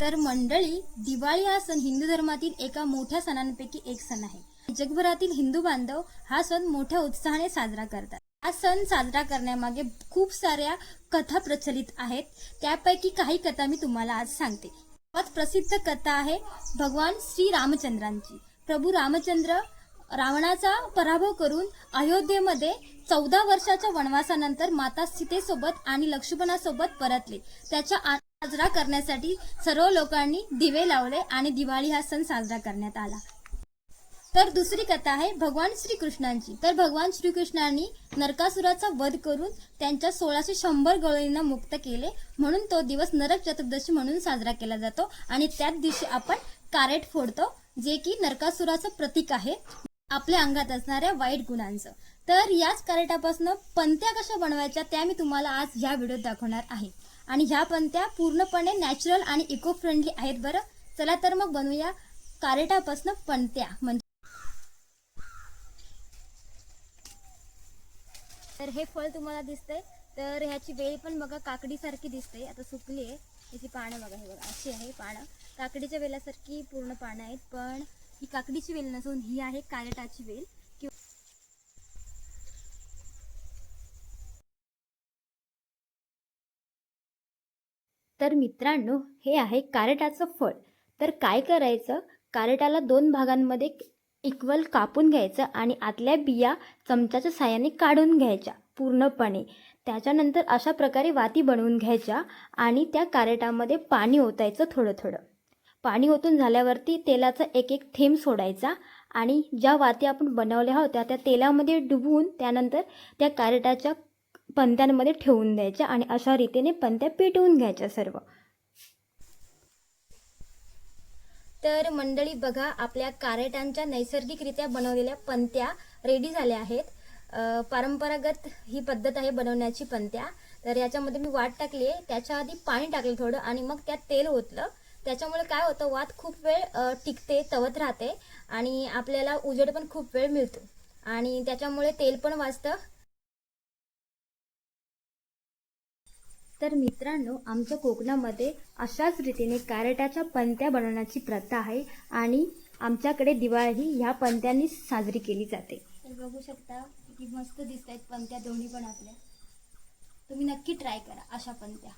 तर मंडळी दिवाळी हा सण हिंदू धर्मातील एका मोठ्या सणांपैकी एक सण आहे. जगभरातील हिंदू बांधव हा सण मोठ्या उत्साहाने साजरा करतात. हा सण साजरा करण्यामागे खूप साऱ्या कथा प्रचलित आहेत. त्यापैकी काही कथा मी तुम्हाला आज सांगते. सर्वात प्रसिद्ध कथा आहे भगवान श्री रामचंद्रांची. प्रभू रामचंद्र रावणाचा पराभव करून अयोध्येमध्ये चौदा वर्षाच्या वनवासानंतर माता सीतेसोबत आणि लक्ष्मणासोबत परतले. त्याच्या साजरा करण्यासाठी सर्व लोकांनी दिवे लावले आणि दिवाळी हा सण साजरा करण्यात आला. तर दुसरी कथा आहे भगवान श्रीकृष्णांची. तर भगवान श्रीकृष्णांनी नरकासुराचा वध करून त्यांच्या सोळाशे शंभर गवळींना मुक्त केले. म्हणून तो दिवस नरक चतुर्दशी म्हणून साजरा केला जातो आणि त्याच दिवशी आपण कारेट फोडतो जे की नरकासुराचं प्रतीक आहे. आपल्या अंगात असणाऱ्या वाईट गुणांचं. तर याच कारेटापासून पंत्या कशा बनवायच्या त्या मी तुम्हाला आज ह्या व्हिडिओत दाखवणार आहे. आणि ह्या पणत्या पूर्णपणे नॅचरल आणि इको फ्रेंडली आहेत बरं. चला तर मग बनवूया कारेटापासून पणत्या म्हणजे तर हे फळ तुम्हाला दिसतंय. तर ह्याची वेळ पण बघा काकडीसारखी दिसते आता सुकली आहे. याची पानं बघा हे बघा अशी आहे पानं. काकडीच्या वेलासारखी पूर्ण पानं आहेत पण ही काकडीची वेल नसून ही आहे कारेटाची वेल. तर मित्रांनो हे आहे कारेटाचं फळ. तर काय करायचं? कारेटाला दोन भागांमध्ये इक्वल कापून घ्यायचं आणि आतल्या बिया चमच्याच्या साहाय्याने काढून घ्यायच्या पूर्णपणे. त्याच्यानंतर अशा प्रकारे वाती बनवून घ्यायच्या आणि त्या कारेटामध्ये पाणी ओतायचं थोडं थोडं. पाणी ओतून झाल्यावरती तेलाचा एक एक थेंब सोडायचा आणि ज्या वाती आपण बनवल्या होत्या त्या तेलामध्ये डुबवून त्यानंतर त्या कारेटाच्या पंत्यांमध्ये ठेवून द्यायच्या आणि अशा रीतीने पंत्या पेटवून घ्यायच्या सर्व. तर मंडळी बघा आपल्या कारेटांच्या नैसर्गिकरित्या बनवलेल्या पंत्या रेडी झाल्या आहेत. परंपरागत ही पद्धत आहे बनवण्याची पंत्या. तर याच्यामध्ये मी वाट टाकली आहे. त्याच्या आधी पाणी टाकलं थोडं आणि मग त्यात तेल ओतलं. त्याच्यामुळे काय होतं वात खूप वेळ टिकते तवत राहते आणि आपल्याला उजेड पण खूप वेळ मिळतो. आणि त्याच्यामुळे तेल पण वाचतं. तर मित्रांनो आमच्या कोकणामध्ये अशाच रीतीने कॅरेटाच्या पंत्या बनवण्याची प्रथा आहे आणि आमच्याकडे दिवाळी ही ह्या पंत्यांनी साजरी केली जाते. तर बघू शकता किती मस्त दिसत आहेत पंत्या दोन्ही पण आपल्या. तुम्ही नक्की ट्राय करा अशा पंत्या